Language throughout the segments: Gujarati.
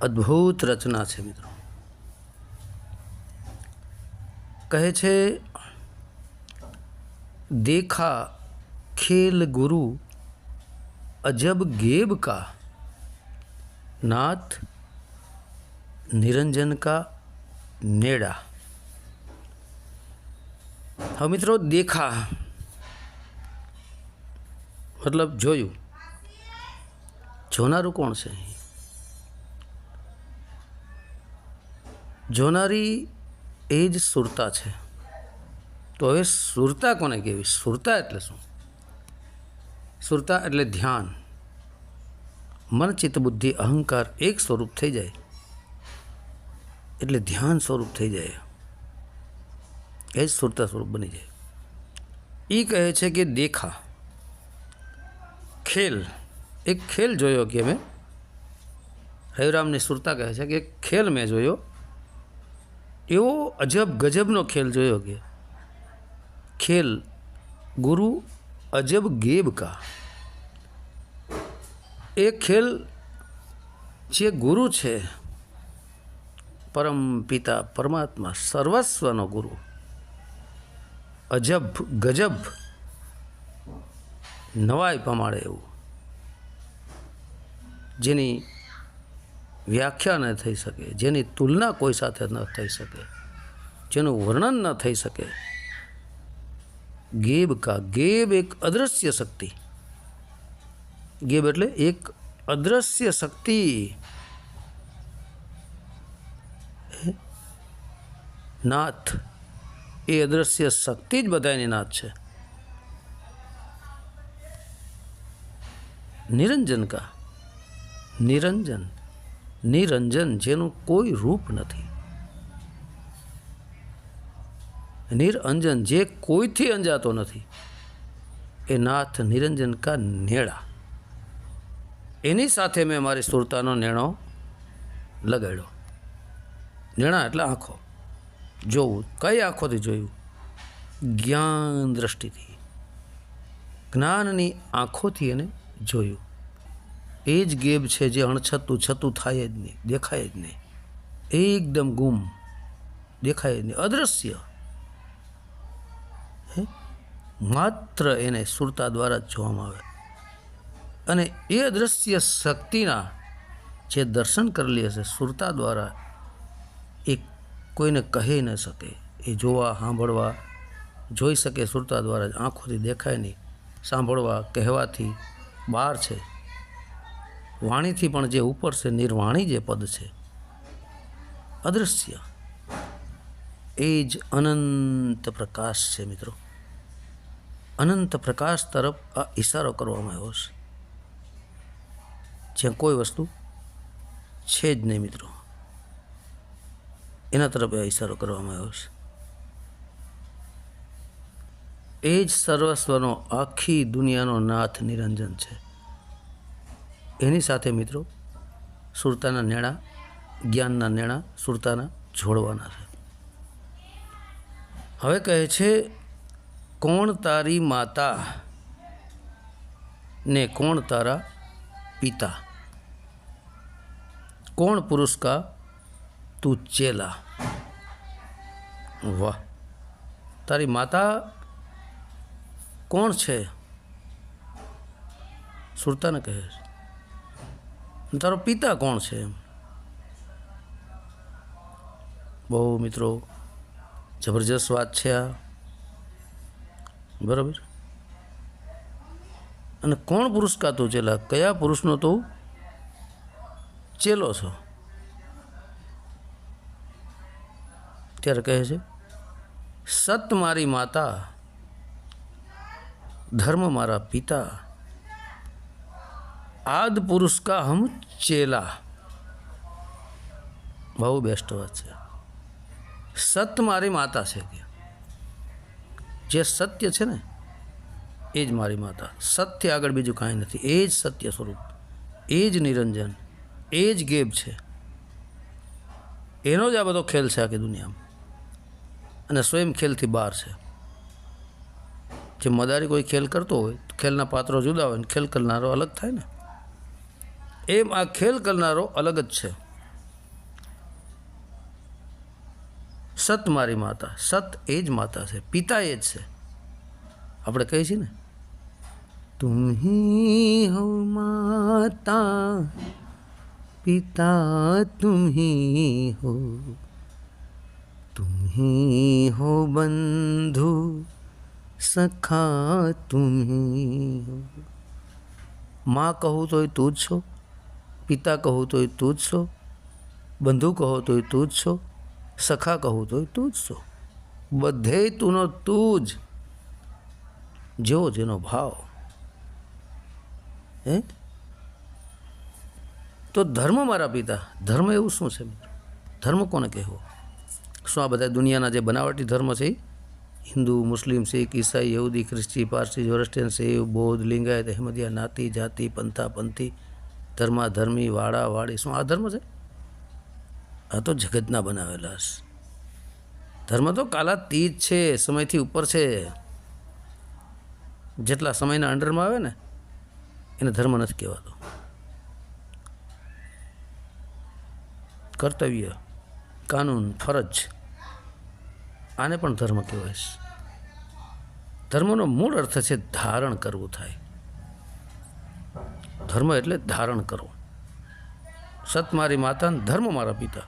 અદ્ભુત રચના છે મિત્રો કહે છે देखा खेल गुरु अजब गेब का नाथ નિરંજન કા નેડા હવે મિત્રો દેખા મતલબ જોયું જોનારું કોણ છે જોનારી એ જ સુરતા છે. તો હવે સુરતા કોને કહેવી? સુરતા એટલે શું? સુરતા એટલે ધ્યાન. મન, ચિત્ત, બુદ્ધિ, અહંકાર એક સ્વરૂપ થઈ જાય. એટલે ધ્યાન સ્વરૂપ થઈ જાય. એ જ સુરતા સ્વરૂપ બની જાય. એ કહે છે કે દેખા. ખેલ. એક ખેલ જોયો કે મેં રવિરામની સુરતા કહે છે કે ખેલ મેં જોયો. એવો અજબ ગજબનો ખેલ જોયો કે ખેલ, ગુરુ અજબ ગેબ કા? એ ખેલ જે ગુરુ છે, પરમ પિતા, પરમાત્મા, સર્વસ્વનો ગુરુ, અજબ ગજબ, નવાઈ પમાડે એવું, જેની વ્યાખ્યા ન થઈ શકે, જેની તુલના કોઈ સાથે ન થઈ શકે, જેનું વર્ણન ન થઈ શકે. ગેબ કા ગેબ એક અદૃશ્ય શક્તિ. ગેબ એટલે એક અદ્રશ્ય શક્તિ. નાથ. એ અદ્રશ્ય શક્તિ જ બધાની નાથ છે. નિરંજન કા? નિરંજન. નિરંજન જેનું કોઈ રૂપ નથી. નિરંજન જે કોઈથી અંજાતો નથી, એ નાથ નિરંજન કા નેળા એની સાથે મેં મારી સુરતાનો નેણો લગાડ્યો. નેણા એટલે આંખો. જોવું, કઈ આંખોથી જોયું? જ્ઞાન દ્રષ્ટિથી. જ્ઞાનની આંખોથી એને જોયું. એ જ ગેબ છે જે અણછતું છતું થાય જ નહીં, દેખાય જ નહીં. એકદમ ગુમ, દેખાય જ નહીં. અદૃશ્ય હે? માત્ર એને સુરતા દ્વારા જ જોવામાં આવે. અને એ અદૃશ્ય શક્તિના જે દર્શન કરેલી હશે, સુરતા દ્વારા એ કોઈને કહી ન શકે. એ જોવા, સાંભળવા, જોઈ શકે સુરતા દ્વારા જ. આંખોથી દેખાય નહીં. સાંભળવા, કહેવાથી બહાર છે. વાણીથી પણ જે ઉપર છે, નિર્વાણી જે પદ છે, અદૃશ્ય. એ જ અનંત પ્રકાશ છે મિત્રો. અનંત પ્રકાશ તરફ આ ઈશારો કરવામાં આવ્યો છે. જ્યાં કોઈ વસ્તુ છે જ નહીં મિત્રો. એના તરફ આ ઈશારો કરવામાં આવ્યો છે. એ જ સર્વસ્વનો આખી દુનિયાનો નાથ નિરંજન છે. એની સાથે મિત્રો સુરતાના નેણા, જ્ઞાનના નેણા, સુરતાના જોડવાના છે. હવે કહે છે, કોણ તારી માતા ને કોણ તારા પિતા? કોણ પુરુષ કા તું ચેલા? વાહ. તારી માતા કોણ છે? સુરતાને કહે છે. તારો પિતા કોણ છે? બહુ મિત્રો જબરજસ્ત વાત છે આ. બરાબર? અને કોણ પુરુષ કા તું ચેલા? કયા પુરુષનો તું ચેલો છો? ત્યારે કહે છે, સત મારી માતા, ધર્મ મારા પિતા આદ પુરુષ કા હમ ચેલા. બહુ બેસ્ટ વાત છે. સત મારી માતા છે કે? જે સત્ય છે ને, એ જ મારી માતા. સત્ય આગળ બીજું કાંઈ નથી. એ જ સત્ય સ્વરૂપ. એ જ નિરંજન. એ જ ગેબ છે. એનો જ આ બધો ખેલ છે આખી દુનિયામાં. અને સ્વયં ખેલથી બહાર છે. જે મદારી કોઈ ખેલ કરતો હોય, તો ખેલના પાત્રો જુદા હોય ને ખેલ કરનારો અલગ થાય ને. એમ આ ખેલ કરનારો અલગ જ છે. સત મારી માતા, સત એ જ માતા છે, પિતા એ જ છે. આપણે કહીએ છીએ ને તુમ હી માતા, પિતા તુમ હી તુમ હી બંધુ, સખા તુમ હો. માં કહું તોય તું જ છો? પિતા કહું તોય તું જ છો, બંધુ કહો તોય તું જ છો, સખા કહું તોય તું જ છો. બધે તુંનો તું જ જેવો જેનો ભાવ. હે? તો ધર્મ મારા પિતા, ધર્મ એવું શું છે મિત્રો? ધર્મ કોને કહેવો? શું આ બધા દુનિયાના જે બનાવટી ધર્મ છે, હિન્દુ, મુસ્લિમ, શીખ, ઈસાઈ, યહૂદી, ખ્રિસ્તી, પારસી જોરસ્ટિયન શિવ, બૌદ્ધ, લિંગાયત, અહેમદિયા, નાતી, જાતિ, પંથા, પંથી ધર્મા ધર્મી વાળી શું આ ધર્મ છે? આ તો જગતના બનાવેલા છે. ધર્મ તો કાલાતીત છે, સમયથી ઉપર છે. જેટલા સમયના અંડરમાં આવે ને, એને ધર્મ નથી કહેવાતો. કર્તવ્ય, કાનૂન, ફરજ, આને પણ ધર્મ કહેવાય છે. ધર્મનો મૂળ અર્થ છે ધારણ કરવું થાય. ધર્મ એટલે ધારણ કરો. સત મારી માતા ધર્મ મારા પિતા.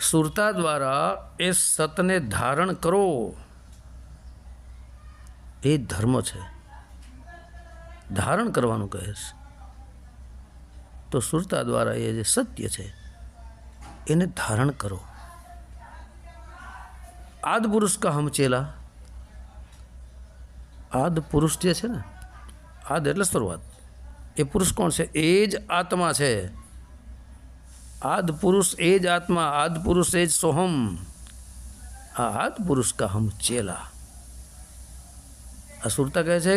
સુરતા દ્વારા એ સતને ધારણ કરો. એ ધર્મ છે. ધારણ કરવાનું કહે છે. તો સુરતા દ્વારા એ જે સત્ય છે, એને ધારણ કરો. આદ પુરુષ કા હમચેલા આદ પુરુષ જે છે ને, આદ એટલે શરૂઆત. એ પુરુષ કોણ છે? એ જ આત્મા છે. આદ પુરુષ એ જ આત્મા, આદ પુરુષ એ જ સોહમ. આ આદ પુરુષ કા હમ ચેલા. સુરતા કહે છે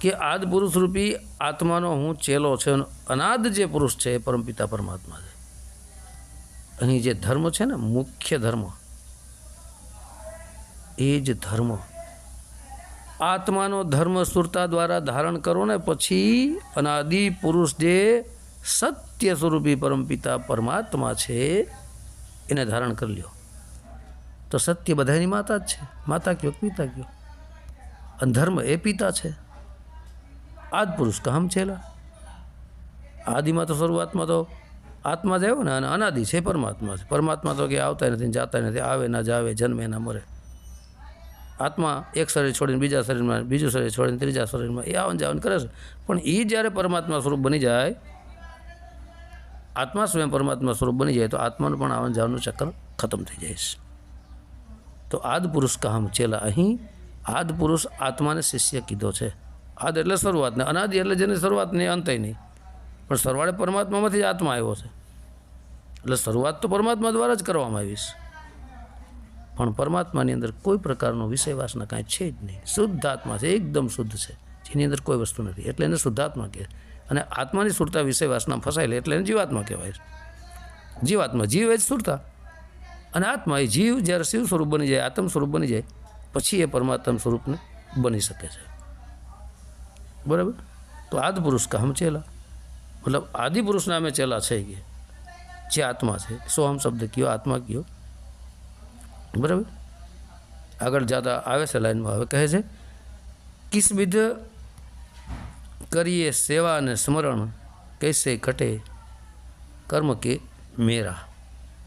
કે આદ પુરુષ રૂપી આત્માનો હું ચેલો છે અને અનાદ જે પુરુષ છે એ પરમપિતા પરમાત્મા છે. અહીં જે ધર્મ છે ને, મુખ્ય ધર્મ, એ જ ધર્મ આત્માનો ધર્મ સુરતા દ્વારા ધારણ કરો ને પછી અનાદિ પુરુષ જે સત્ય સ્વરૂપી પરમપિતા પરમાત્મા છે, એને ધારણ કરી લ્યો. તો સત્ય બધાની માતા જ છે. માતા કયો, પિતા કયો? અને ધર્મ એ પિતા છે. આદ પુરુષ કહમ છેલા આદિમાં તો શરૂઆતમાં તો આત્મા જ આવ્યો ને અને અનાદિ છે, પરમાત્મા છે પરમાત્મા તો કે આવતા નથી જાતા નથી. આવે ના જાવે, જન્મે ના મરે. આત્મા એક શરીર છોડીને બીજા શરીરમાં, બીજું શરીર છોડીને ત્રીજા શરીરમાં, એ આવન જાવન કરે છે. પણ એ જ્યારે પરમાત્મા સ્વરૂપ બની જાય, આત્મા સ્વયં પરમાત્મા સ્વરૂપ બની જાય, તો આત્માનું પણ આવન જાવનનું ચક્કર ખતમ થઈ જાય છે. તો આદ પુરુષ કામ ચેલા અહીં, આદ પુરુષ આત્માને શિષ્ય કીધો છે. આદ એટલે શરૂઆત ને અનાદિ એટલે જેની શરૂઆત નહીં અંતય નહીં. પણ સરવાળે પરમાત્મામાંથી જ આત્મા આવ્યો છે. એટલે શરૂઆત તો પરમાત્મા દ્વારા જ કરવામાં આવી છે. પણ પરમાત્માની અંદર કોઈ પ્રકારનો વિષય વાસના કાંઈ છે જ નહીં. શુદ્ધ આત્મા છે, એકદમ શુદ્ધ છે. જેની અંદર કોઈ વસ્તુ નથી. એટલે એને શુદ્ધાત્મા કહે. અને આત્માની સુરતા વિષય વાસના ફસાયેલી એટલે એને જીવાત્મા કહેવાય. જીવાત્મા જીવ એ જ સુરતા અને આત્મા એ જીવ જ્યારે શિવ સ્વરૂપ બની જાય, આત્મ સ્વરૂપ બની જાય, પછી એ પરમાત્મ સ્વરૂપને બની શકે છે. બરાબર? તો આદ પુરુષ કામ ચેલા? મતલબ આદિ પુરુષના અમે ચેલા છે કે જે આત્મા છે. સોહમ શબ્દ કયો? આત્મા કયો? બરાબર? આગળ જતા આવે છે લાઈનમાં. હવે કહે છે કિસ વિધ કરીએ સેવા અને સ્મરણ, કૈસે ઘટે કર્મ કે મેરા.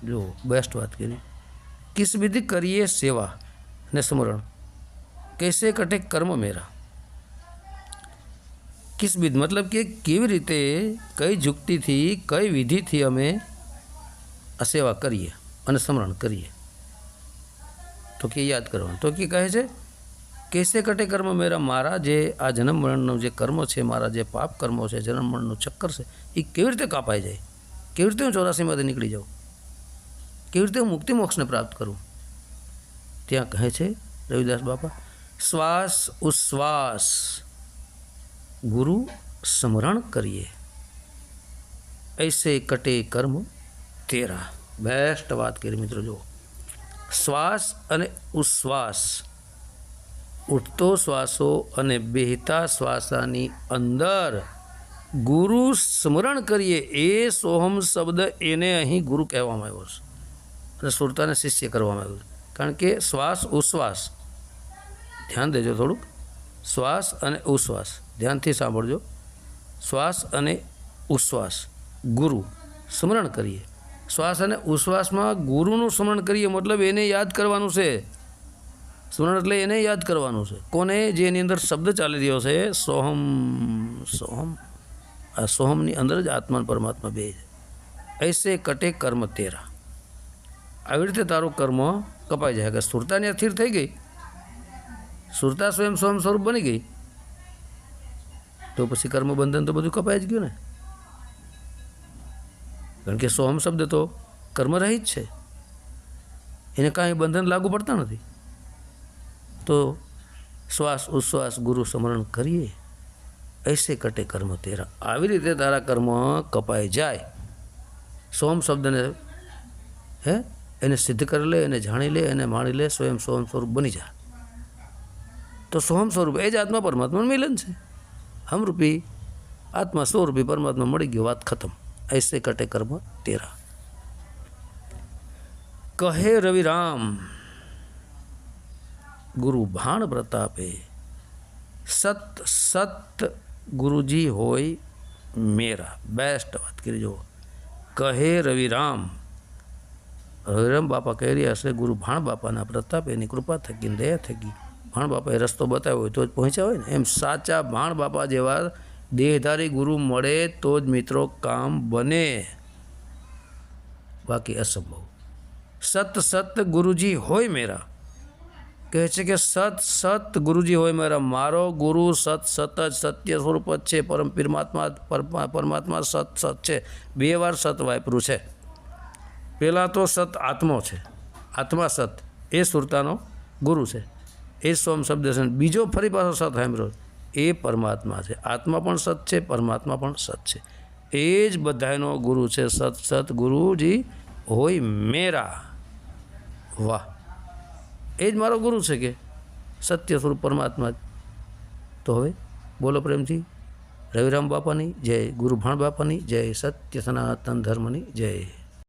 જો બેસ્ટ વાત કરી. કિસ વિધિ કરીએ સેવા ને સ્મરણ, કૈસે કટે કર્મ મેરા. કિસ વિધ મતલબ કે કેવી રીતે, કઈ જુક્તિથી, કઈ વિધિથી અમે આ સેવા કરીએ અને સ્મરણ કરીએ. તો કે યાદ કરવાનું તો કે કહે છે કેસે કટે કર્મ મેરા મારા જે આ જન્મ મરણનું જે કર્મ છે મારા જે પાપ કર્મો છે જન્મ મરણનું ચક્કર છે એ કેવી રીતે કાપાઈ જાય? કેવી રીતે હું ચોરાસીમાંથી નીકળી જાઉં? કેવી રીતે હું મુક્તિ મોક્ષને પ્રાપ્ત કરું? ત્યાં કહે છે, રવિદાસ બાપા, શ્વાસ ઉશ્વાસ, ગુરુ સ્મરણ કરીએ. ऐसे કટે કર્મ તેરા. બેસ્ટ વાત કરી મિત્રો જો શ્વાસ અને ઉશ્વાસ. ઉઠતો શ્વાસો અને બેહતા શ્વાસાની અંદર ગુરુ સ્મરણ કરીએ એ સોહમ શબ્દ એને અહીં ગુરુ કહેવામાં આવ્યો છે. અને સુરતાને શિષ્ય કરવામાં આવ્યું છે. કારણ કે શ્વાસ, ઉશ્વાસ. ધ્યાન દેજો થોડુંક. શ્વાસ અને ઉશ્વાસ. ધ્યાનથી સાંભળજો. શ્વાસ અને ઉશ્વાસ. ગુરુ. સ્મરણ કરીએ. શ્વાસ અને ઉશ્વાસમાં ગુરુનું સ્મરણ કરીએ, મતલબ એને યાદ કરવાનું છે. સ્મરણ એટલે એને યાદ કરવાનું છે. કોને? જે એની અંદર શબ્દ ચાલી રહ્યો છે, સોહમ સોહમ. આ સોહમની અંદર જ આત્મા પરમાત્મા બે છે. એસે કટે કર્મ તેરા. આવી રીતે તારું કર્મ કપાઈ જાય. કે સુરતાની અસ્થિર થઈ ગઈ. સુરતા સ્વયં સ્વયં સ્વરૂપ બની ગઈ. તો પછી કર્મ બંધન તો બધું કપાઈ જ ગયું ને. કારણ કે સોહમ શબ્દ તો કર્મરહિત છે. એને કાંઈ બંધન લાગુ પડતા નથી. તો શ્વાસ ઉશ્વાસ ગુરુ સ્મરણ કરીએ. એસે કટે કર્મ તેરા. આવી રીતે તારા કર્મ કપાઈ જાય. સોમ શબ્દને, હે, એને સિદ્ધ કરી લે, એને જાણી લે, એને માણી લે, સ્વયં સોમ સ્વરૂપ બની જાય તો સોમ સ્વરૂપ એ જ આત્મા પરમાત્માનું મિલન છે. હમરૂપી આત્મા સ્વરૂપી પરમાત્મા મળી ગયો, વાત ખતમ. ऐसे કટે કર્મ તેરા કહે રવિરામ ગુરુ ભાણ પ્રતાપે સત સત ગુરુજી હોય મેરા બેસ્ટ વાત કરી જો કહે રવિરામ રવિરામ બાપા કહી રહ્યા હશે ગુરુ ભાણ બાપાના પ્રતાપ એની કૃપા થકી ને દયા થકી ભાણ બાપાએ રસ્તો બતાવ્યો હોય તો જ પહોંચ્યા હોય ને એમ સાચા ભાણ બાપા જેવા દેહધારી ગુરુ મળે તો જ મિત્રો કામ બને. બાકી અસંભવ. સત સત ગુરુજી હોય મેરા. કહે છે કે સત સત ગુરુજી હોય મારા. મારો ગુરુ સત સત જ સત્ય સ્વરૂપ જ છે. પરમ પરમાત્મા પરમા- પરમાત્મા સત સત છે. બે વાર સત વાપરું છે. પહેલાં તો સત આત્મો છે. આત્મા સત એ સુરતાનો ગુરુ છે. એ સોમ શબ્દ છે. બીજો ફરી પાછો સત સાંભળ્યો. એ પરમાત્મા છે. આત્મા પણ સત છે, પરમાત્મા પણ સત છે. એ જ બધાનો ગુરુ છે. સત સત ગુરુજી હોય મેરા. વાહ. એ જ મારો ગુરુ છે કે? સત્ય સ્વરૂપ પરમાત્મા તો હવે બોલો પ્રેમથી રવિરામ બાપાની જય ગુરુ ભાણ બાપાની જય, સત્ય સનાતન ધર્મની જય.